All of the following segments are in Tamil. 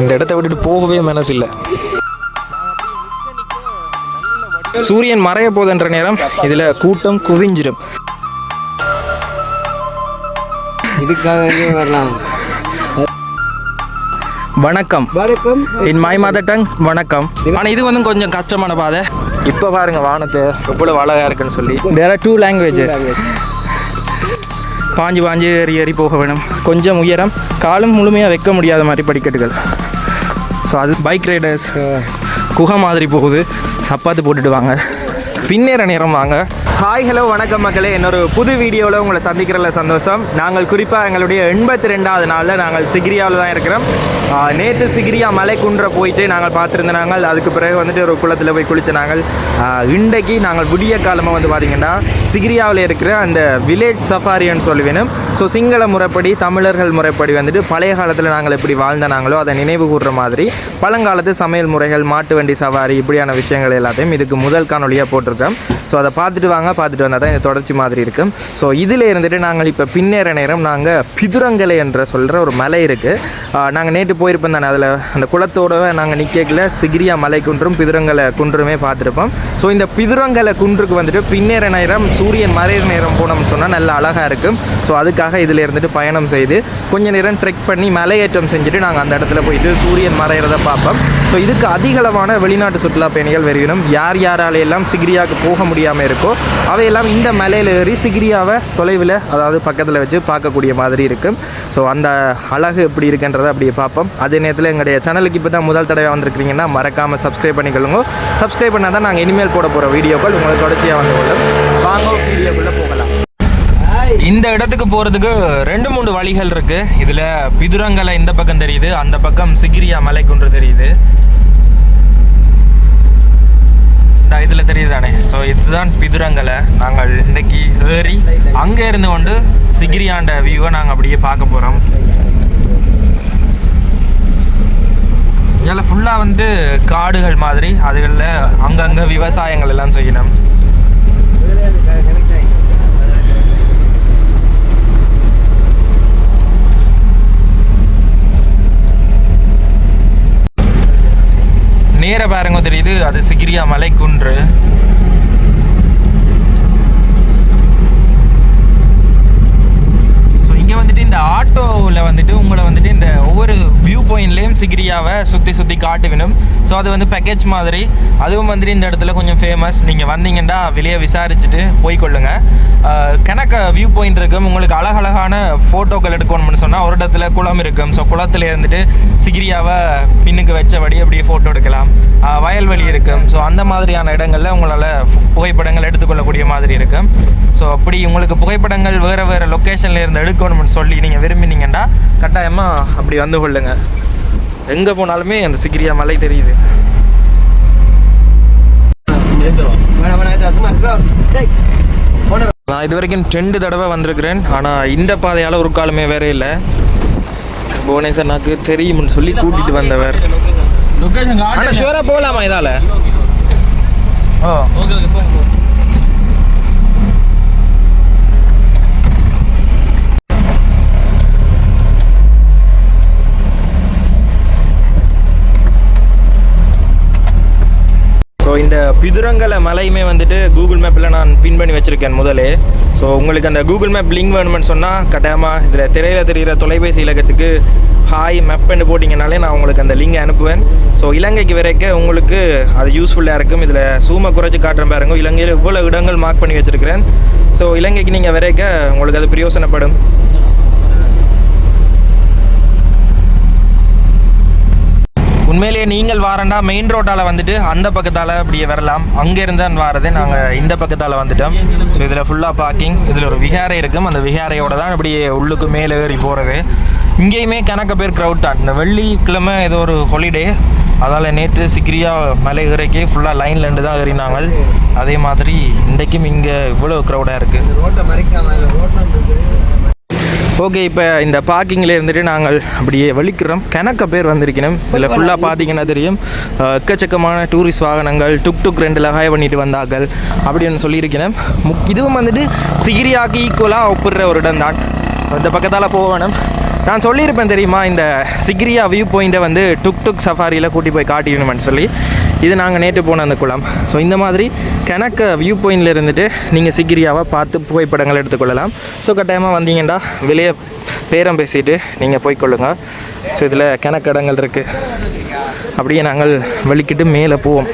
இந்த இடத்த விட்டுட்டு போகவே மனசு இல்லை சூரியன் மறைய போதுன்ற நேரம் இதில் கூட்டம் குவிஞ்சிடும் இதுக்காக வரலாம். வணக்கம். வணக்கம். இன் மை மதர் டங் வணக்கம். ஆனால் இது வந்து கொஞ்சம் கஷ்டமான பாதை. இப்போ பாருங்க வானத்தை எவ்வளோ அழகாக இருக்குன்னு சொல்லி. தேர் ஆர் டூ லாங்குவேஜஸ் பாஞ்சு பாஞ்சு ஏறி ஏறி போக வேணும். கொஞ்சம் உயரம் காலும் முழுமையாக வைக்க முடியாத மாதிரி படிக்கட்டுகள். ஸோ அது பைக் ரைடர்ஸ் குகை மாதிரி போகுது. சப்பாத்து போட்டுட்டு வாங்க. பின்னேற நேரம் வாங்க. ஹாய் ஹலோ வணக்கம் மக்களே. இன்னொரு புது வீடியோவில் உங்களை சந்திக்கிறதுல சந்தோஷம். நாங்கள் குறிப்பாக எங்களுடைய எண்பத்தி ரெண்டாவது நாளில் நாங்கள் சிகிரியாவில் தான் இருக்கிறோம். நேற்று சிகிரியா மலைக்குன்ற போயிட்டு நாங்கள் பார்த்துருந்த நாங்கள் அதுக்கு பிறகு வந்துட்டு ஒரு குளத்தில் போய் குளித்த நாங்கள். இன்றைக்கு நாங்கள் விடிய காலமாக வந்து பார்த்திங்கன்னா சிகிரியாவில் இருக்கிற அந்த வில்லேஜ் சஃபாரின்னு சொல்லுவேணும் ஸோ சிங்கள முறைப்படி தமிழர்கள் முறைப்படி வந்துட்டு பழைய காலத்தில் நாங்கள் எப்படி வாழ்ந்தனாங்களோ அதை நினைவு கூறுற மாதிரி பழங்காலத்து சமையல் முறைகள் மாட்டு வண்டி சவாரி இப்படியான விஷயங்கள் எல்லாத்தையும் இதுக்கு முதல் காணொலியாக போட்டிருக்கோம். ஸோ அதை பார்த்துட்டு வாங்க. பார்த்துட்டு வந்தால் தான் இந்த தொடர்ச்சி மாதிரி இருக்கும் ஸோ இதில் இருந்துட்டு நாங்கள் இப்போ பின்னேற நேரம் நாங்கள் பிதுரங்கலை என்ற சொல்கிற ஒரு மலை இருக்குது நாங்கள் நேற்று போயிருப்போம் தானே அதில் அந்த குளத்தோட நாங்கள் நிற்கல சிகிரியா மலை குன்றும் பிதுரங்கலை குன்றுமே பார்த்துருப்போம். ஸோ இந்த பிதுரங்கலை குன்றுக்கு வந்துட்டு பின்னேற நேரம் சூரியன் மறையிற நேரம் போனோம்னு சொன்னால் நல்ல அழகாக இருக்கும் ஸோ அதுக்காக இதில் இருந்துட்டு பயணம் செய்து கொஞ்ச நேரம் ட்ரெக் பண்ணி மலையேற்றம் செஞ்சுட்டு நாங்கள் அந்த இடத்துல போயிட்டு சூரியன் மறையிறத பார்ப்போம். ஸோ இதுக்கு அதிகளவான வெளிநாட்டு சுற்றுலா பயணிகள் வருகிறோம் யார் யாராலையெல்லாம் சிக்ரியாவுக்கு சிகிரியாவுக்கு போக முடியாமல் இருக்கோ அவையெல்லாம் இந்த மலையில் ஏறி சிகிரியாவை தொலைவில் அதாவது பக்கத்தில் வச்சு பார்க்கக்கூடிய மாதிரி இருக்கும் ஸோ அந்த அழகு எப்படி இருக்குன்றதை அப்படியே பார்ப்போம். அதே நேரத்தில் எங்களுடைய சேனலுக்கு இப்போ தான் முதல் தடவை வந்திருக்கிறீங்கன்னா மறக்காமல் சப்ஸ்கிரைப் பண்ணிக்கொள்ளுங்க. சப்ஸ்கிரைப் பண்ணால் தான் நாங்கள் இனிமேல் போட போகிற வீடியோக்கள் உங்களுக்கு தொடர்ச்சியாக வந்து கொள்ளும் வாங்க வீடியோக்குள்ளே போகலாம். இந்த இடத்துக்கு போகிறதுக்கு ரெண்டு மூணு வழிகள் இருக்குது இதில் பிதுரங்கலை இந்த பக்கம் தெரியுது அந்த பக்கம் சிகிரியா மலைக்குன்று தெரியுது. இந்த இதில் தெரியுது தானே. ஸோ இதுதான் பிதுரங்கலை நாங்கள் இன்னைக்கு ஏறி அங்கே இருந்து கொண்டு சிகிரியாண்ட வியூவை நாங்கள் அப்படியே பார்க்க போகிறோம் இதில் ஃபுல்லாக வந்து காடுகள் மாதிரி அதுகளில் அங்கங்கே விவசாயங்கள் எல்லாம் செய்யணும். நேர பாருங்க தெரியுது. அது சிகிரியா மலைக்குன்று ஸோ இங்கே வந்துட்டு இந்த ஆட்டோவில் வந்துட்டு உங்களை வந்துட்டு இந்த ஒவ்வொரு வியூ பாயிண்ட்லேயும் சிகிரியாவை சுற்றி சுற்றி காட்டுவினும். ஸோ அது வந்து பேக்கேஜ் மாதிரி. அதுவும் வந்துட்டு இந்த இடத்துல கொஞ்சம் ஃபேமஸ் நீங்கள் வந்தீங்கன்னா வெளியே விசாரிச்சுட்டு போய்க்கொள்ளுங்க கணக்க வியூ பாயிண்ட் இருக்கும் உங்களுக்கு அழகழகான ஃபோட்டோக்கள் எடுக்கணும்னு சொன்னால் ஒரு இடத்துல குளம் இருக்கும். ஸோ குளத்தில் இருந்துட்டு சிகிரியாவை பின்னுக்கு வச்சபடி அப்படியே ஃபோட்டோ எடுக்கலாம். வயல்வெளி இருக்கும். ஸோ அந்த மாதிரியான இடங்களில் உங்களால் புகைப்படங்கள் எடுத்துக்கொள்ளக்கூடிய மாதிரி இருக்கும். ஸோ அப்படி உங்களுக்கு புகைப்படங்கள் வேறு வேறு லொக்கேஷனில் இருந்து எடுக்கணும்னு சொல்லி நீங்கள் விரும்பினீங்கன்னா கட்டாயமாக அப்படி வந்து கொள்ளுங்க. எங்கே போனாலுமே அந்த சிகிரியா மலை தெரியுது. நான் இது வரைக்கும் ரெண்டு தடவை வந்திருக்கிறேன். ஆனால் இந்த பாதையால் ஒரு காலமே வேற இல்லை. புவனேஸ்வர் எனக்கு தெரியும்னு சொல்லி கூட்டிட்டு வந்தவர். ஆனால் ஷுவராக போகலாமா இதால்? ஓ இந்த பிதுரங்கலை மலையுமே வந்துட்டு கூகுள் மேப்பில் நான் பின் பண்ணி வச்சுருக்கேன் முதலே. ஸோ உங்களுக்கு அந்த கூகுள் மேப் லிங்க் வேணுமென்னு சொன்னால் கட்டாயமாக இதில் திரையில் தெரிகிற தொலைபேசி இலக்கத்துக்கு ஹாய் மேப்னு போட்டிங்கனாலே நான் உங்களுக்கு அந்த லிங்கை அனுப்புவேன். ஸோ இலங்கைக்கு வரைக்கும் உங்களுக்கு அது யூஸ்ஃபுல்லாக இருக்கும். இதில் சூமை குறைச்சி காட்டுறேன் பாருங்க. இலங்கையில் இவ்வளோ இடங்கள் மார்க் பண்ணி வச்சுருக்கிறேன். ஸோ இலங்கைக்கு நீங்கள் வரைக்க உங்களுக்கு அது பிரயோசனப்படும். உண்மையிலேயே நீங்கள் வாரண்டா மெயின் ரோட்டால் வந்துட்டு அந்த பக்கத்தால் அப்படியே வரலாம். அங்கே இருந்தான் வாரது. நாங்கள் இந்த பக்கத்தால் வந்துட்டோம். ஸோ இதில் ஃபுல்லாக பார்க்கிங் இதில் ஒரு விகாரை இருக்கும். அந்த விகாரையோட தான் அப்படியே உள்ளுக்கு மேலே ஏறி போகிறது இங்கேயுமே கணக்க பேர் க்ரௌட் தான். இந்த வெள்ளிக்கிழமை ஏதோ ஒரு ஹாலிடே அதால் நேற்று சிக்கிரியா மலை இறக்கி ஃபுல்லாக லைனில் இருந்து தான் ஏறினாங்க. அதே மாதிரி இன்றைக்கும் இங்கே இவ்வளோ க்ரௌடாக இருக்குது ரோட்டை மறைக்காம இல்லை ரோட்டில் ஓகே இப்போ இந்த பார்க்கிங்கில் இருந்துட்டு நாங்கள் அப்படியே வலிக்கிறோம். கணக்க பேர் வந்திருக்கணும். இதில் ஃபுல்லாக பார்த்தீங்கன்னா தெரியும். எக்கச்சக்கமான டூரிஸ்ட் வாகனங்கள் டுக் டுக் ரெண்டில் ஹாய் பண்ணிட்டு வந்தார்கள் அப்படின்னு சொல்லியிருக்கணும். முக் இதுவும் வந்துட்டு சிகிரியாக்கு ஈக்குவலாக ஒப்பிடுற ஒரு இடம் தான். இந்த பக்கத்தால் போகணும். நான் சொல்லியிருப்பேன் தெரியுமா? இந்த சிக்ரியா வியூ பாயிண்ட்டை வந்து டுக் டுக் சஃபாரியில் கூட்டி போய் காட்டிடணும்னு சொல்லி. இது நாங்கள் நேற்று போன அந்த குளம். ஸோ இந்த மாதிரி கணக்க வியூ பாயிண்டில் இருந்துட்டு நீங்கள் சிக்ரியாவை பார்த்து புகைப்படங்கள் எடுத்துக்கொள்ளலாம். ஸோ கட்டாயமாக வந்தீங்கன்னா வெளியே பேரம் பேசிட்டு நீங்கள் போய்க்கொள்ளுங்க ஸோ இதில் கணக்கு இடங்கள் இருக்குது அப்படியே நாங்கள் வெளிக்கிட்டு மேலே போவோம்.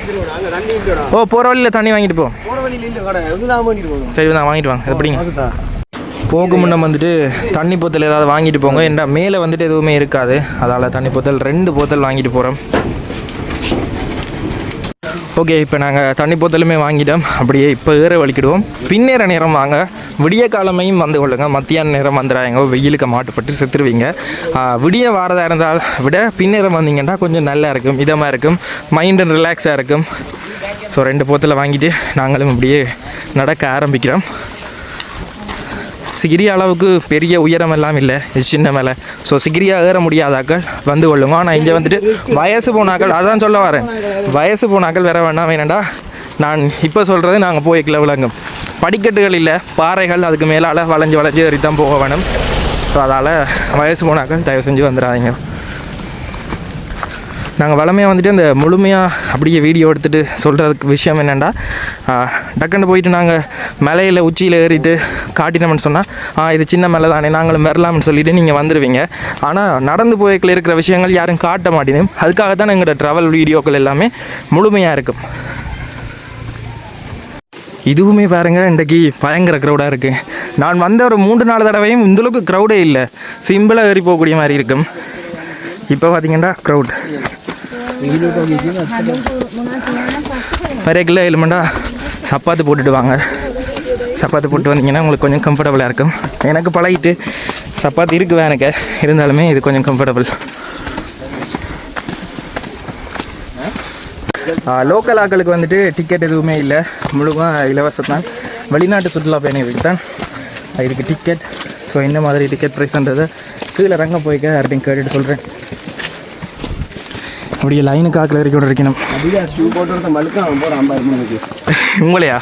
ஓ போகிற வழியில் தண்ணி வாங்கிட்டு போவோம் சரி நான் வாங்கிட்டு வாங்க. எப்படிங்க? அதுதான். போக முன்ன வந்துட்டு தண்ணி போத்தல் ஏதாவது வாங்கிட்டு போங்க. ஏன்டா மேலே வந்துட்டு எதுவுமே இருக்காது. அதால் தண்ணி போத்தல் ரெண்டு போத்தல் வாங்கிட்டு போகிறோம் ஓகே இப்போ நாங்கள் தண்ணி போத்தலுமே வாங்கிட்டோம். அப்படியே இப்போ ஏற வலிக்கிடுவோம் பின்னேற நேரம் வாங்க. விடிய காலமையும் வந்து கொள்ளுங்க. மத்தியான நேரம் வந்துடாங்க வெயிலுக்கு மாட்டுப்பட்டு செத்துருவீங்க. விடிய வாரதாக இருந்தால் விட பின்னேறம் வந்தீங்கன்னா கொஞ்சம் நல்லா இருக்கும். இதமாக இருக்கும். மைண்டு ரிலாக்ஸாக இருக்கும். ஸோ ரெண்டு போத்தில் வாங்கிட்டு நாங்களும் அப்படியே நடக்க ஆரம்பிக்கிறோம். சிகிரி அளவுக்கு பெரிய உயரம் எல்லாம் இல்லை இது சின்ன மேலே ஸோ சிகிரியா ஏற முடியாதாக்கள் வந்து கொள்ளுங்க. ஆனால் இங்கே வந்துட்டு வயசு போனாக்கள் அதான் சொல்ல வரேன். வயசு போனாக்கள் வேற வேண்டாம் வேணாண்டா. நான் இப்போ சொல்கிறது நாங்கள் போய்க்கல விளங்கும். படிக்கட்டுகள் இல்லை பாறைகள் அதுக்கு மேலால் வளைஞ்சு வளைஞ்சு ஏறி தான் போக வேணும். ஸோ அதால் வயசு போனாக்கள் தயவு செஞ்சு வந்துடாதீங்க. நாங்கள் வளமையாக வந்துட்டு அந்த முழுமையாக அப்படியே வீடியோ எடுத்துகிட்டு சொல்கிறதுக்கு விஷயம் என்னென்னா டக்குன்னு போயிட்டு நாங்கள் மலையில் உச்சியில் ஏறிட்டு காட்டினோம்னு சொன்னால் இது சின்ன மலை தானே நாங்களும் வரலாம்னு சொல்லிட்டு நீங்கள் வந்துடுவீங்க ஆனால் நடந்து போய்க்கில் இருக்கிற விஷயங்கள் யாரும் காட்ட மாட்டேனும் அதுக்காக தான் எங்களோட ட்ராவல் வீடியோக்கள் எல்லாமே முழுமையாக இருக்கும். இதுவுமே பாருங்க இன்றைக்கி பயங்கர க்ரௌடாக இருக்குது நான் வந்த ஒரு மூன்று நாலு தடவையும் இந்தளவுக்கு க்ரௌடே இல்லை. சிம்பிளாக ஏறி போகக்கூடிய மாதிரி இருக்கும். இப்போ பார்த்தீங்கன்னா க்ரௌட் வேறு கிலோ எலுமெண்டா சப்பாத்து போட்டுட்டு வாங்க. சப்பாத்து போட்டு வந்தீங்கன்னா உங்களுக்கு கொஞ்சம் கம்ஃபர்டபுளாக இருக்கும். எனக்கு பழகிட்டு சப்பாத்து இருக்குது எனக்கு? இருந்தாலுமே இது கொஞ்சம் கம்ஃபர்டபுள் லோக்கல் ஆக்களுக்கு வந்துட்டு டிக்கெட் எதுவுமே இல்லை. முழுவதும் இலவசம் தான். வெளிநாட்டு சுற்றுலா பயணிகளுக்கு தான் இதுக்கு டிக்கெட் ஸோ என்ன மாதிரி டிக்கெட் ப்ரைஸ்ன்றதை கீழே ரங்க போய்க்க அப்படின்னு கேட்டுட்டு சொல்கிறேன் அப்படியே லைனுக்கு ஆக்கில் இறக்கி விட இருக்கணும். உங்களையா?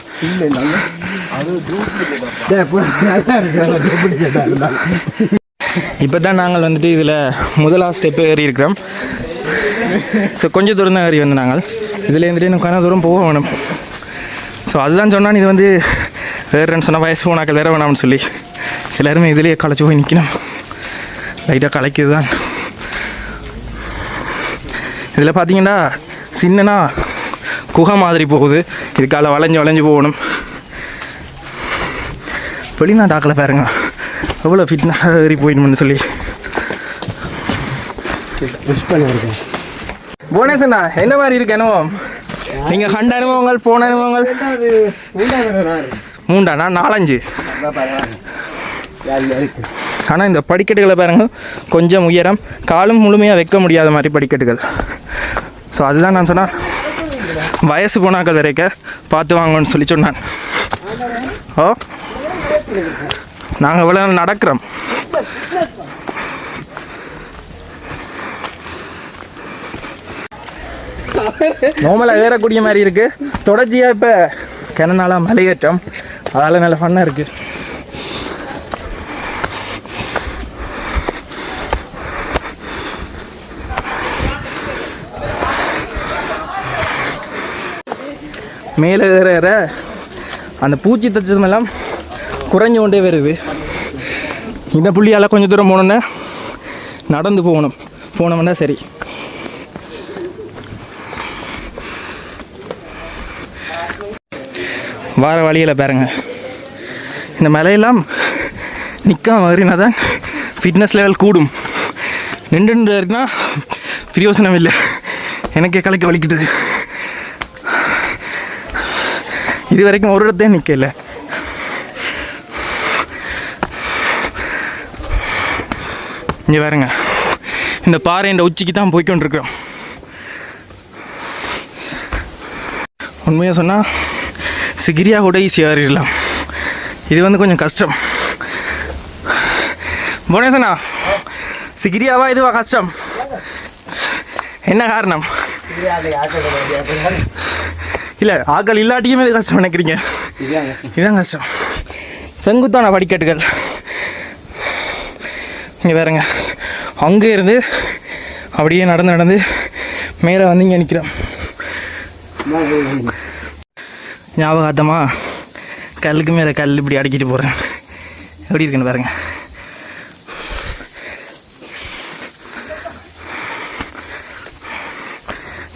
இப்போ தான் நாங்கள் வந்துட்டு இதில் முதலாவது ஸ்டெப்பு ஏறி இருக்கிறோம். ஸோ கொஞ்சம் தூரம் தான் ஏறி வந்து நாங்கள். இதில் இருந்துட்டு இன்னும் கொஞ்சம் தூரம் போக வேணும். ஸோ அதுதான் சொன்னான் இது வந்து வேறுன்னு சொன்னால் வயசு போனாக்கள் வேற வேணாம்னு சொல்லி. எல்லாருமே இதுலேயே களைச்சி போய் நிற்கணும் லைட்டாக கலைக்குது தான் இதில் பார்த்தீங்கன்னா சின்னனா குகை மாதிரி போகுது. இதுக்கால வளைஞ்சு வளைஞ்சு போகணும். வெளிநாட்டாக்களை பாருங்க. எவ்வளோ ஃபிட்னஸாக ஏறி போயிடணும்னு சொல்லி. புவனேசண்ணா என்ன மாதிரி இருக்கு அனுபவம்? நீங்கள் கண்ட அனுபவங்கள் போன அனுபவங்கள்? மூண்டா நான். நாலஞ்சு. ஆனால் இந்த படிக்கட்டுகளை பாருங்க கொஞ்சம் உயரம் காலும் முழுமையாக வைக்க முடியாத மாதிரி படிக்கட்டுகள். ஸோ அதுதான் நான் சொன்னேன் வயசு போனாக்கள் வரைக்க பார்த்து வாங்கன்னு சொல்லி சொன்னான் ஓ நாங்கள் இவ்வளோ நேரம் நடக்கிறோம். நோமலை ஏறக்கூடிய மாதிரி இருக்குது தொடர்ச்சியாக இப்போ கிணநாளாக மலையேற்றம். அதால் நல்ல ஃபன்னாக இருக்குது மேலே ஏற ஏற அந்த பூச்சி தச்சதும் குறைஞ்சு கொண்டே வருது. இந்த புள்ளியால் கொஞ்சம் தூரம் போனோன்னே நடந்து போகணும். போனோம்னா சரி. வார வழியில் பாருங்க. இந்த மலையெல்லாம் நிற்காம வரினா தான் ஃபிட்னஸ் லெவல் கூடும். நின்று இருக்குன்னா பிரயோசனம் இல்லை. எனக்கே கலைக்கு வலிக்கிட்டுது இது வரைக்கும் ஒரு இடத்தையும் நிற்கல இங்கே பாருங்க. இந்த பாறையின் உச்சிக்கு தான் போய்கொண்டிருக்கிறோம் உண்மையாக சொன்னால் சிகிரியா கூட ஈஸியாக ஏறிடலாம். இது வந்து கொஞ்சம் கஷ்டம். புவனேசனா சிகிரியாவா இதுவா கஷ்டம்? என்ன காரணம்? இல்லை ஆக்கள் இல்லாட்டியுமே இது கஷ்டம் நினைக்கிறீங்க. இதுதான் கஷ்டம். செங்குத்தான படிக்கட்டுகள். இங்கே வேறுங்க அங்கே இருந்து அப்படியே நடந்து நடந்து மேலே வந்து இங்கே நிற்கிறோம் ஞாபகார்த்தமா கல்லுக்கு மேலே கல் இப்படி அடிக்கிட்டு போகிறேன் எப்படி இருக்குன்னு பாருங்க.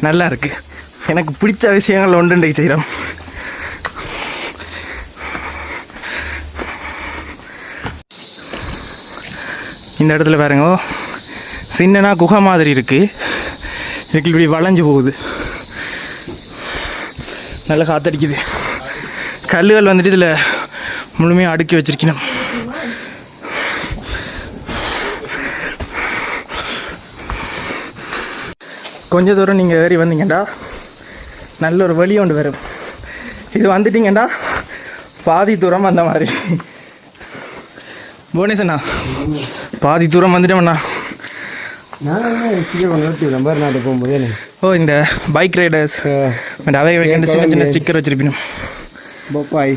நல்லா இருக்கு எனக்கு பிடிச்ச விஷயங்கள் ஒன்றுண்டை செய்கிறோம். இந்த இடத்துல பாருங்க. சின்னனா குகை மாதிரி இருக்கு. இதுக்கு இப்படி வளைஞ்சு போகுது. நல்லா காத்தடிக்குது. கல்லுகள் வந்துட்டு இதில் முழுமையாக அடுக்கி வச்சிருக்கணும். கொஞ்ச தூரம் நீங்கள் ஏறி வந்தீங்கடா. நல்ல ஒரு வழி ஒன்று வரும். இது வந்துட்டீங்கடா. பாதி தூரம் அந்த மாதிரி. புவனேசண்ணா பாதி தூரம் வந்துட்டோம்ண்ணா ஓ இந்த பைக் ரைடர்ஸ் வைக்கின்ற சின்ன சின்ன ஸ்டிக்கர் வச்சிருப்பீங்க பப்பாய்.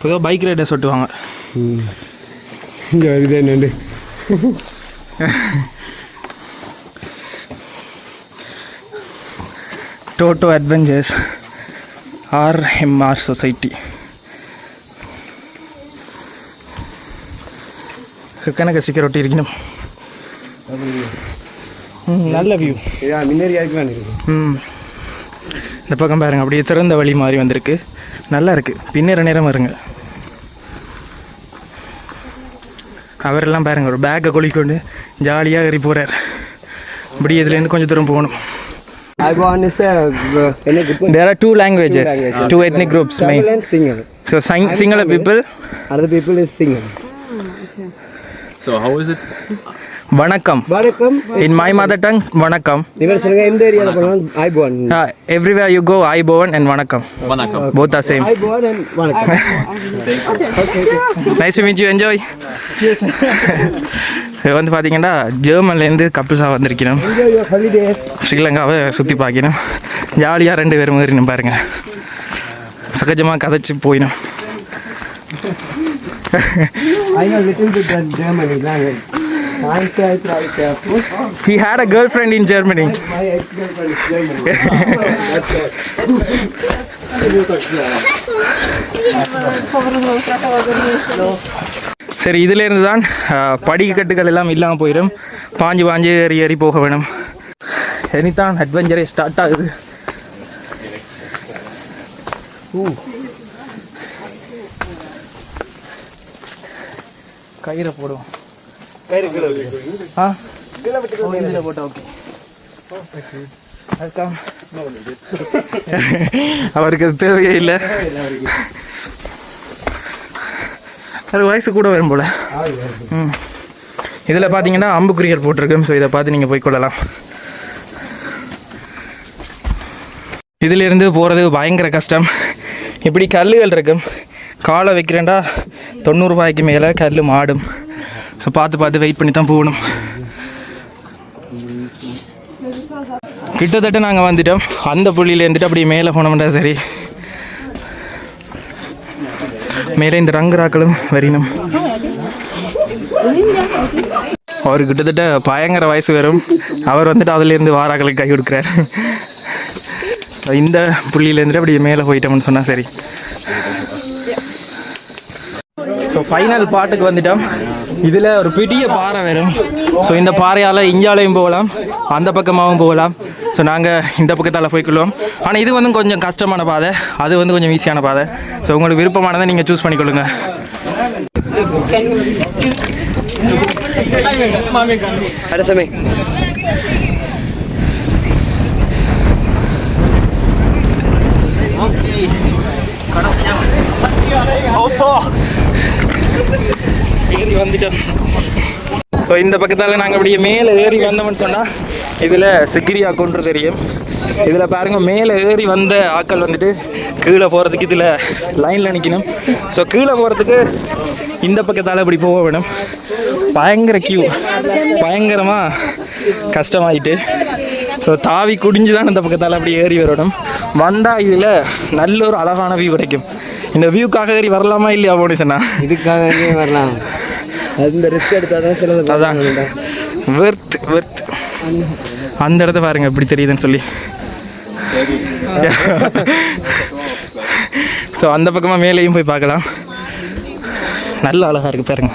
பொதுவாக பைக் ரைடர்ஸ் ஒட்டுவாங்க இங்கே வருது என்னண்டு டோட்டோ அட்வென்ச்சர்ஸ் ஆர்எம்ஆர் சொசைட்டி கணக்கு ஸ்டிக்கர் ஒட்டி இருக்கணும். ம், நல்ல வியூ ம். இந்த பக்கம் பாருங்க அப்படியே திறந்த வழி மாதிரி வந்திருக்கு. நல்லா இருக்கு. பின்னேற நேரம் வருங்க. அவரெல்லாம் பாருங்க ஒரு பேக்கை கொளிக்கொண்டு ஜாலியாக ஏறி போகிறார் இப்படி இதுலேருந்து கொஞ்சம் தூரம் போகணும். I want to say, uh, என்ன group? There are two languages, languages. two ethnic groups. Tamil Main. and Sinhala. So Sing- Sinhala people, Other people is Sinhala. So how is it? Vanakkam. வணக்கம் In my mother tongue, Vanakkam. நீங்கள் சொல்லுங்க எந்த ஏரியாவில் போனாலும் iPhone Uh, everywhere you go, Aibovan and Vanakkam. Vanakkam. Both are same. IPhone and வணக்கம் Nice to meet you. Enjoy. இது வந்து பார்த்தீங்கன்னா ஜெர்மன்லேருந்து கப்புஸாக வந்திருக்கணும் ஸ்ரீலங்காவை சுற்றி பார்க்கணும் ஜாலியாக ரெண்டு பேரும் மாதிரி பாருங்க சகஜமாக கதைச்சு போயிடும். He had a girlfriend in Germany. My ex-girlfriend is German. That's all. சரி இதிலேருந்து தான் படிக்கட்டுகள் எல்லாம் இல்லாமல் போயிடும். பாஞ்சு பாஞ்சு ஏறி ஏறி போக வேணும். இனித்தான் அட்வென்ச்சரே ஸ்டார்ட் ஆகுது. கயிறை போடுவோம். ஆ? ஓ, இதுல போட்டா ஓகே. அதுக்கா அவருக்கு தேவையே இல்லை. அது வயசு கூட வரும் போல. ம். இதில் பார்த்தீங்கன்னா அம்புக்குறிகள் போட்டிருக்கு. ஸோ இதை பார்த்து நீங்கள் போய்க்கொள்ளலாம் இதிலிருந்து போகிறது பயங்கர கஷ்டம். இப்படி கல்லுகள் இருக்கும். காலை வைக்கிறேன்டா தொண்ணூறுபாய்க்கு மேலே கல் மாடும். ஸோ பார்த்து பார்த்து வெயிட் பண்ணி தான் போகணும். கிட்டத்தட்ட நாங்கள் வந்துட்டோம். அந்த புள்ளியில் இருந்துட்டு அப்படியே மேலே போனோம்டா சரி. மேலே இந்த ரங்குராக்களும் வரினும். அவர் கிட்டத்தட்ட பயங்கர வயசு வரும். அவர் வந்துட்டு அதுலேருந்து வாராக்களுக்கு கை கொடுக்குறாரு. இந்த புள்ளியிலேருந்து அப்படியே மேலே போயிட்டோம்னு சொன்னால் சரி. ஸோ ஃபைனல் பாட்டுக்கு வந்துட்டோம். இதில் ஒரு பெரிய பாறை வரும். ஸோ இந்த பாறையால் இந்தியாலையும் போகலாம். அந்த பக்கமாகவும் போகலாம். ஸோ நாங்கள் இந்த பக்கத்தால் போய்க்கொள்வோம். ஆனால் இது வந்து கொஞ்சம் கஷ்டமான பாதை. அது வந்து கொஞ்சம் ஈஸியான பாதை. ஸோ உங்களுக்கு விருப்பமானதை நீங்கள் சூஸ் பண்ணிக்கொள்ளுங்க. அரசமே வந்துட்டோம். ஸோ இந்த பக்கத்தால் நாங்கள் அப்படியே மேலே ஏறி வந்தோம்னு சொன்னால் இதில் சிக்கிரி ஆக்கோன்று தெரியும். இதில் பாருங்கள் மேலே ஏறி வந்த ஆக்கள் வந்துட்டு கீழே போகிறதுக்கு இதில் லைனில் நிற்கணும் ஸோ கீழே போகிறதுக்கு இந்த பக்கத்தால் இப்படி போக வேணும். பயங்கர கியூ பயங்கரமாக கஷ்டமாயிட்டு. ஸோ தாவி குடிஞ்சு தான் இந்த பக்கத்தால் அப்படி ஏறி வரணும். வந்தால் இதில் நல்ல ஒரு அழகான வியூ கிடைக்கும். இந்த வியூக்காக ஏறி வரலாமா இல்லையா அப்படின்னு சொன்னால் இதுக்காக வரலாம். அது இந்த ரிஸ்க் எடுத்தால் தான் சிலது அதான். வெர்த் வெர்த் அந்த இடத்த பாருங்க எப்படி தெரியுதுன்னு சொல்லி. ஸோ அந்த பக்கமாக மேலேயும் போய் பார்க்கலாம். நல்ல அழகாக இருக்குது பாருங்க.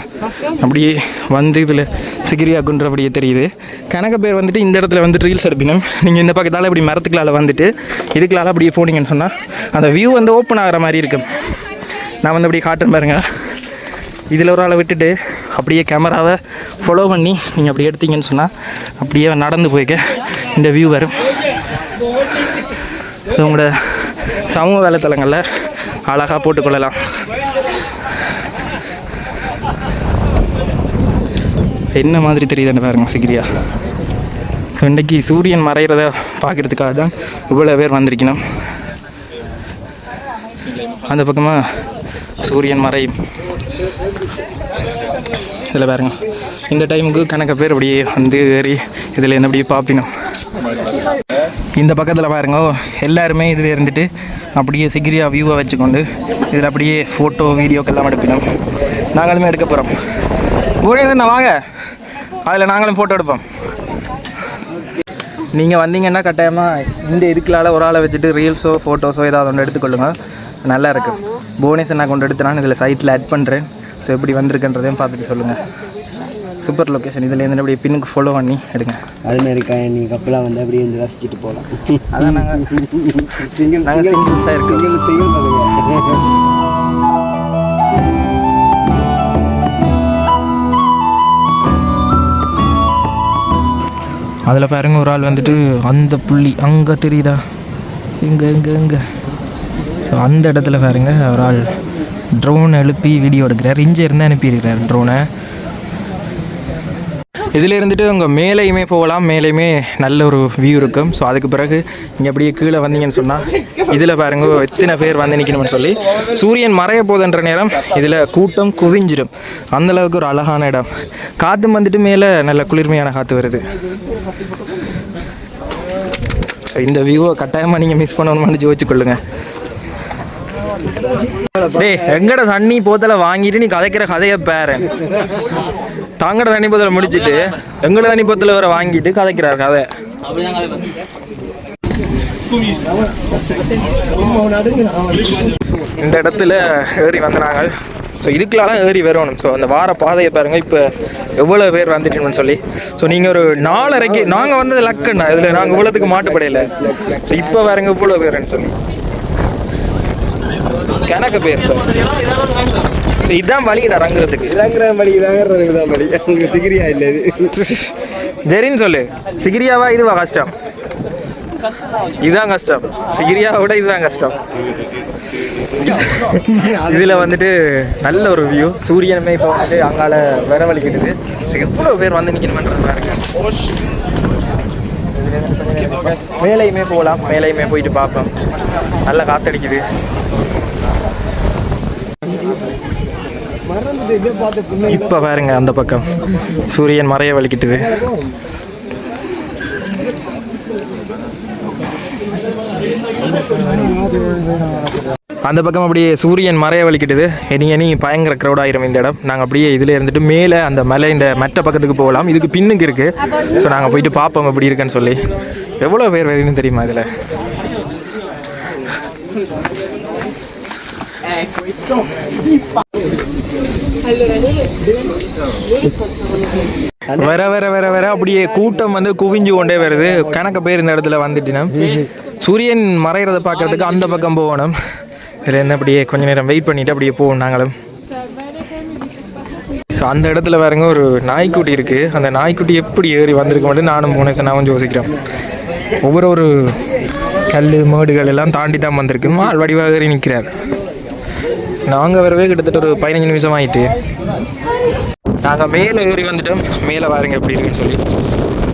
அப்படியே வந்து இதில் சிகிரியா குன்றபடியே தெரியுது. கணக்க பேர் வந்துட்டு இந்த இடத்துல வந்துட்டு ரீல்ஸ் எடுப்பினும். நீங்கள் இந்த பக்கத்தால் இப்படி மரத்துக்களால் வந்துட்டு இதுக்களால் அப்படியே போனீங்கன்னு சொன்னால் அந்த வியூ வந்து ஓப்பன் ஆகிற மாதிரி இருக்கும். நான் வந்து அப்படியே காட்டுறேன் பாருங்க. இதில் ஒரு ஆளை விட்டுட்டு அப்படியே கேமராவை ஃபாலோ பண்ணி நீங்கள் அப்படி எடுத்தீங்கன்னு சொன்னால் அப்படியே நடந்து போய்க்க இந்த வியூ வரும். ஸோ உங்களோட சமூக வேலைத்தலங்களில் அழகாக போட்டுக்கொள்ளலாம் என்ன மாதிரி தெரியுதுன்னு பாருங்க சிக்கிரியா ஸோ இன்றைக்கி சூரியன் மறைகிறத பார்க்குறதுக்காக தான் இவ்வளோ பேர் வந்திருக்கணும். அந்த பக்கமாக சூரியன் மறையும். இதில் பாருங்க. இந்த டைமுக்கு கணக்க பேர் அப்படியே வந்து ஏறி இதில் என்ன அப்படியே பார்ப்பினோம். இந்த பக்கத்தில் பாருங்க எல்லாருமே இதில் இருந்துட்டு அப்படியே சிகிரியா வியூவை வச்சுக்கொண்டு இதில் அப்படியே ஃபோட்டோ வீடியோக்கெல்லாம் எடுப்பினோம். நாங்களுமே எடுக்க போகிறோம் புவனேஸ்வரன் வாங்க. அதில் நாங்களும் ஃபோட்டோ எடுப்போம். நீங்கள் வந்தீங்கன்னா கட்டாயமாக இந்த இதுக்குள்ளால ஒரு ஆளை வச்சுட்டு ரீல்ஸோ ஃபோட்டோஸோ ஏதாவது ஒன்று எடுத்துக்கொள்ளுங்க. நல்லா இருக்கும் புவனேஸ்வர் நான் கொண்டு எடுத்து நான் இதில் சைட்டில் ஆட் பண்ணுறேன் ஸோ எப்படி வந்திருக்குன்றதையும் பார்த்துட்டு சொல்லுங்கள் சூப்பர் லொக்கேஷன் இதில் இருந்து அப்படியே பின்னுக்கு ஃபாலோ பண்ணி எடுங்க. அது மாதிரி இருக்கா நீங்கள் கப்பலாக வந்து அப்படியே வந்து ரசிச்சுட்டு போகலாம் அதான் நாங்கள் சிங்கிள் நாங்கள் சிங்கிள்ஸாக இருக்கோம். சிங்கிள் சிங்கிள் அதில் பாருங்க ஒரு ஆள் வந்துட்டு அந்த புள்ளி அங்கே தெரியுதா? இங்கே இங்கே இங்கே. ஸோ அந்த இடத்துல பாருங்க ஒரு ஆள். ட்ரோன் எழுப்பி வீடியோ எடுக்கிறார். இஞ்சி இருந்து அனுப்பியிருக்கிறார் ட்ரோனை இதில் இருந்துட்டு அங்கே மேலேயுமே போகலாம். மேலேயுமே நல்ல ஒரு வியூ இருக்கும். ஸோ அதுக்கு பிறகு இங்கே அப்படியே கீழே வந்தீங்கன்னு சொன்னால் இதில் பாருங்க எத்தனை பேர் வந்து நிற்கணும்னு சொல்லி. சூரியன் மறைய போதுன்ற நேரம் இதில் கூட்டம் குவிஞ்சிடும். அந்தளவுக்கு ஒரு அழகான இடம். காற்று வந்துட்டு மேலே நல்ல குளிர்மையான காற்று வருது. ஸோ இந்த வியூவை கட்டாயமாக நீங்கள் மிஸ் பண்ணணுமான்னு ஜோதிச்சு கொள்ளுங்கள் டேய் எங்கட தண்ணி போத்தல வாங்கிட்டு நீ கதைக்கிற கதையை பேரு. தாங்கட தண்ணி போத்தல முடிச்சிட்டு எங்கட தண்ணி போத்தல வேற வாங்கிட்டு கதைக்கிறார் கதை. இந்த இடத்துல ஏறி வந்த நாங்கள் ஸோ இதுக்குலாம் ஏறி வரணும் ஸோ அந்த வார பாதையை பாருங்க. இப்போ எவ்வளோ பேர் வந்துட்டீங்கன்னு சொல்லி. ஸோ நீங்கள் ஒரு நாலரைக்கு நாங்கள் வந்தது லக்குண்ணா இதில் நாங்கள் இவ்வளோத்துக்கு மாட்டுப்படையில. ஸோ இப்போ பாருங்க இவ்வளோ பேருன்னு சொல்லி. கணக்கு பேர் ஸோ இதுதான் வழி இறங்குறதுக்கு. இறங்குற வழி இறங்குறதுக்கு தான் வழி அங்கே சிகிரியா இல்லை இது. ஜெரின்னு சொல்லு. சிகிரியாவா இதுவா கஷ்டம்? இதுதான் கஷ்டம். சிகிரியாவை விட இதுதான் கஷ்டம். இதில் வந்துட்டு நல்ல ஒரு வியூ சூரியனுமே இப்போ வந்து அங்கால வரவழிக்கிடுது எவ்வளோ பேர் வந்து நிற்கணுமன்றது பாருங்க. மேலையுமே போகலாம் மேலையுமே போயிட்டு பார்ப்போம். நல்லா காத்தடிக்குது. இப்போ பாருங்க அந்த பக்கம். சூரியன் மறைய வலிக்கிட்டுது. அந்த பக்கம் அப்படியே சூரியன் மறைய வலிக்கிட்டுது. இனி இனி பயங்கர க்ரௌட் ஆயிரும் இந்த இடம். நாங்கள் அப்படியே இதில் இருந்துட்டு மேலே அந்த மலை இந்த மற்ற பக்கத்துக்கு போகலாம். இதுக்கு பின்னுக்கு இருக்குது ஸோ நாங்கள் போயிட்டு பார்ப்போம் எப்படி இருக்குன்னு சொல்லி. எவ்வளோ பேர் வருதுன்னு தெரியுமா இதில்? வர வர வர வர அப்படியே கூட்டம் வந்து குவிஞ்சு கொண்டே வருது. கணக்க பேர் இந்த இடத்துல வந்துட்டினா சூரியன் மறைகிறத பார்க்கறதுக்கு அந்த பக்கம் போகணும். இதில் என்ன அப்படியே கொஞ்ச நேரம் வெயிட் பண்ணிட்டு அப்படியே போவோம் நாங்களும். ஸோ அந்த இடத்துல பாருங்க ஒரு நாய்க்குட்டி இருக்குது அந்த நாய்க்குட்டி எப்படி ஏறி வந்திருக்க மாட்டேன் நானும் மூணு நான் யோசிக்கிறேன் ஒவ்வொரு ஒரு கல் மேடுகள் எல்லாம் தாண்டி தான் வந்திருக்கு. ஆள் வடிவாக ஏறி நிற்கிறார் நாங்கள் வரவே கிட்டத்தட்ட ஒரு பதினஞ்சு நிமிஷம் ஆயிட்டு. நாங்கள் மேலே ஏறி வந்துட்டோம். மேலே பாருங்க எப்படி இருக்குன்னு சொல்லி.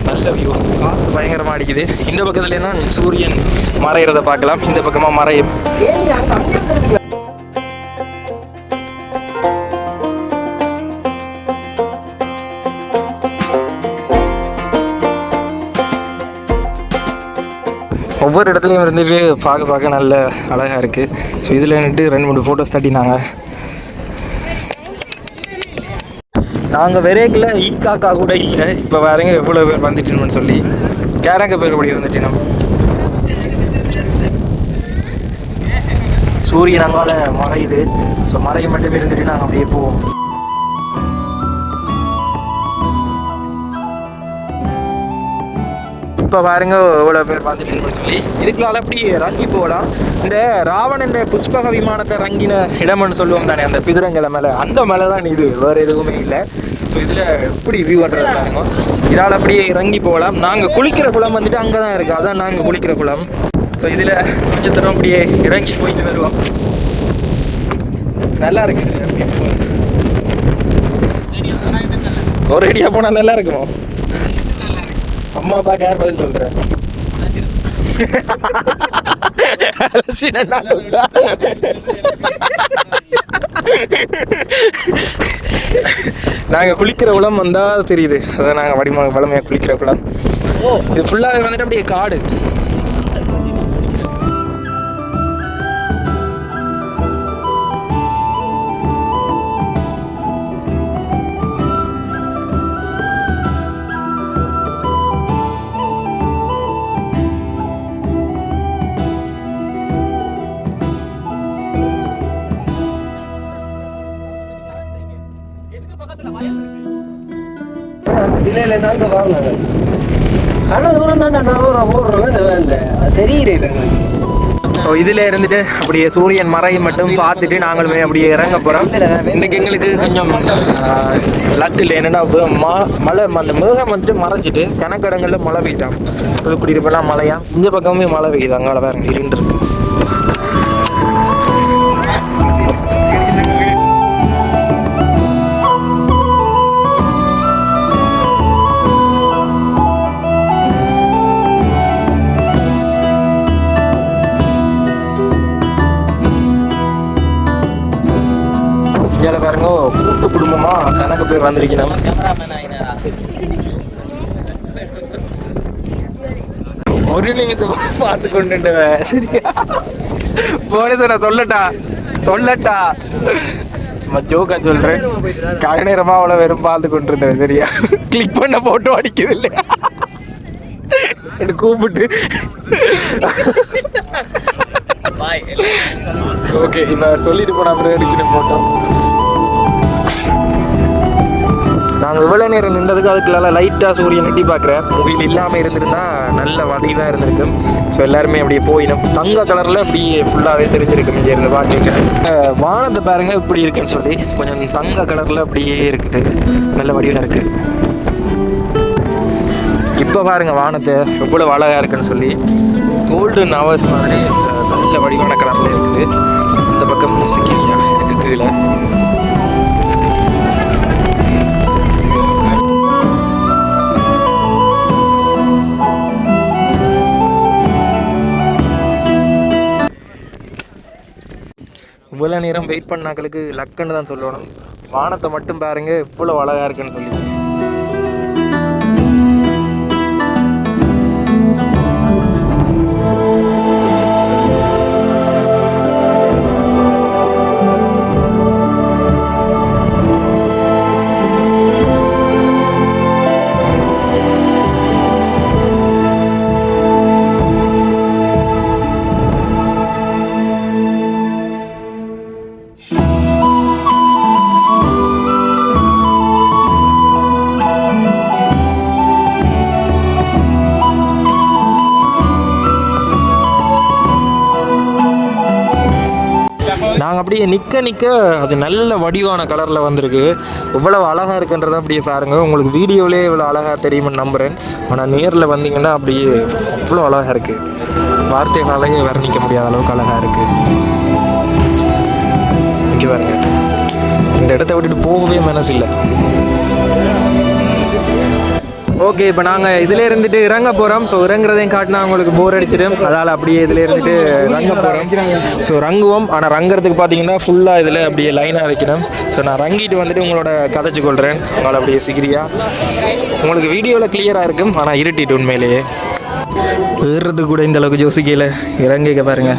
நல்ல வியூ காற்று பயங்கரமாக அடிக்குது. இந்த பக்கத்துல தான் சூரியன் மறையிறத பார்க்கலாம். இந்த பக்கமாக மறையும் ஒவ்வொரு இடத்துலையும் இருந்துட்டு பார்க்க பார்க்க நல்ல அழகாக இருக்குது ஸோ இதில் நின்றுட்டு ரெண்டு மூணு ஃபோட்டோஸ் தட்டினாங்க. நாங்கள் விரைக்கில் ஈ காக்கா கூட இல்லை. இப்போ வேறங்க எவ்வளோ பேர் வந்துட்டோம்னு சொல்லி. கேரங்க பேர் இப்படி வந்துட்டோம் சூரியன் அங்கால மறையுது. ஸோ மறைய மட்டும் இருந்துட்டு நாங்கள் அப்படியே போவோம். இப்போ பாருங்க இவ்வளோ பேர் பார்த்துட்டு சொல்லி. இதுக்குனால அப்படி ரங்கி போகலாம்? இந்த ராவணன் புஷ்பக விமானத்தை ரங்கின இடம்னு சொல்லுவோம் தானே அந்த பிதுரங்கலை மேலே. அந்த மலை தான் இது வேறு எதுவுமே இல்லை. ஸோ இதில் எப்படி வியூ பண்ணுறது பாருங்க. இதால் அப்படியே இறங்கி போகலாம். நாங்கள் குளிக்கிற குளம் வந்துட்டு அங்கே தான் இருக்குது அதான் நாங்கள் குளிக்கிற குளம். ஸோ இதில் கொஞ்சம் தரம் அப்படியே இறங்கி போயிட்டு வருவோம். நல்லா இருக்குது ஒரு அடியாக போனால் நல்லா இருக்குமோ? அம்மா அப்பா யார் பதில் சொல்கிறேன் நாங்க குளிக்கிற குளம் வந்தா தெரியுது. அதான் நாங்க வடிமா வளமையா குளிக்கிற குளம். இது ஃபுல்லாவே வந்துட்டு அப்படியே காடு. சிலையில இருந்து அங்க தூரம் தான் நான் ஓடுறேன் இல்லை அது தெரியல ஸோ இதில் இருந்துட்டு அப்படியே சூரியன் மறையை மட்டும் பார்த்துட்டு நாங்களுமே அப்படியே இறங்க போகிறோம் இன்றைக்கு எங்களுக்கு கொஞ்சம் லக் இல்லை. என்னென்னா மழை அந்த மேகம் வந்துட்டு மறைஞ்சிட்டு கணக்கடங்களில் மழை பெய்தான் இப்படி இருப்பெல்லாம் மழையா? இந்த பக்கமே மழை பெய்யுது. அங்கால வேறு இருந்துருக்கு கணக்கு பேர் வந்திருக்கணும் ஒரு நிமிஷம் பார்த்து கொண்டு சரியா? போனே நான் சொல்லட்டா? சொல்லட்டா? சும்மா ஜோக்கா சொல்றேன். கழ நேரமா அவ்வளோ வெறும் பார்த்து கொண்டு இருந்தேன் சரியா? கிளிக் பண்ண போட்டோ அடிக்குது இல்லையா? கூப்பிட்டு. ஓகே நான் சொல்லிட்டு போன அப்புறம் எடுக்கணும் போட்டோ நாங்கள் இவ்வளோ நேரம் நின்றதுக்கு அதுக்குள்ள லைட்டாக சூரியன் எட்டி பார்க்குறேன். முகையில் இல்லாமல் இருந்திருந்தா நல்ல வடிவாக இருந்திருக்கும் ஸோ எல்லாருமே அப்படியே போயிடும் தங்க கலரில் அப்படியே ஃபுல்லாகவே தெரிஞ்சிருக்கும். இங்கே இருந்து பார்க்க வானத்தை பாருங்கள் இப்படி இருக்குன்னு சொல்லி கொஞ்சம் தங்க கலரில் அப்படியே இருக்குது. நல்ல வடிவாக இருக்குது இப்போ பாருங்கள் வானத்தை எவ்வளோ அழகாக இருக்குன்னு சொல்லி. கோல்டன் ஹவர்ஸ் மாதிரி நல்ல வடிவான கலரில் இருக்குது. இந்த பக்கம் சிக்கினியா இதுக்கு கீழே. இவ்வளோ நேரம் வெயிட் பண்ணாக்களுக்கு லக்குன்னு தான் சொல்லணும். வானத்தை மட்டும் பாருங்க இவ்வளோ அழகாக இருக்குன்னு சொல்லி. நிற்க நிற்க அது நல்ல வடிவான கலரில் வந்திருக்கு. இவ்வளவு அழகாக இருக்குன்றதை அப்படியே பாருங்கள் உங்களுக்கு வீடியோவிலே இவ்வளோ அழகாக தெரியும்னு நம்புகிறேன் ஆனால் நேரில் வந்தீங்கன்னா அப்படியே அவ்வளோ அழகாக இருக்குது வார்த்தைகளாலேயே வர்ணிக்க முடியாத அளவுக்கு அழகாக இருக்குது இங்கே பாருங்க. இந்த இடத்த விட்டுட்டு போகவே மனசு இல்லை ஓகே இப்போ நாங்கள் இதில் இருந்துட்டு இறங்க போகிறோம் ஸோ இறங்குறதையும் காட்டினா உங்களுக்கு போர் அடிச்சிடும். அதால் அப்படியே இதில் இருந்துட்டு ரங்க போகிறோம் ஸோ ரங்குவோம் ஆனால் ரங்குறதுக்கு பார்த்தீங்கன்னா ஃபுல்லாக இதில் அப்படியே லைனாக வைக்கணும். ஸோ நான் ரங்கிட்டு வந்துட்டு உங்களோட கதைச்சு கொள்கிறேன் உங்களால் அப்படியே சிகிரியா. உங்களுக்கு வீடியோவில் கிளியராக இருக்கும். ஆனால் இருட்டிட்டு உண்மையிலேயே. ஏறுறது கூட இந்த அளவுக்கு ஜோசிக்கையில் இறங்கிக்க பாருங்க.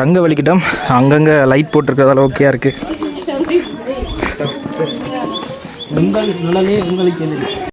ரங்க வலிக்கிட்டோம். அங்கங்கே லைட் போட்டிருக்கிறதால ஓகேயா இருக்குது உங்களுக்கு உங்களுக்கு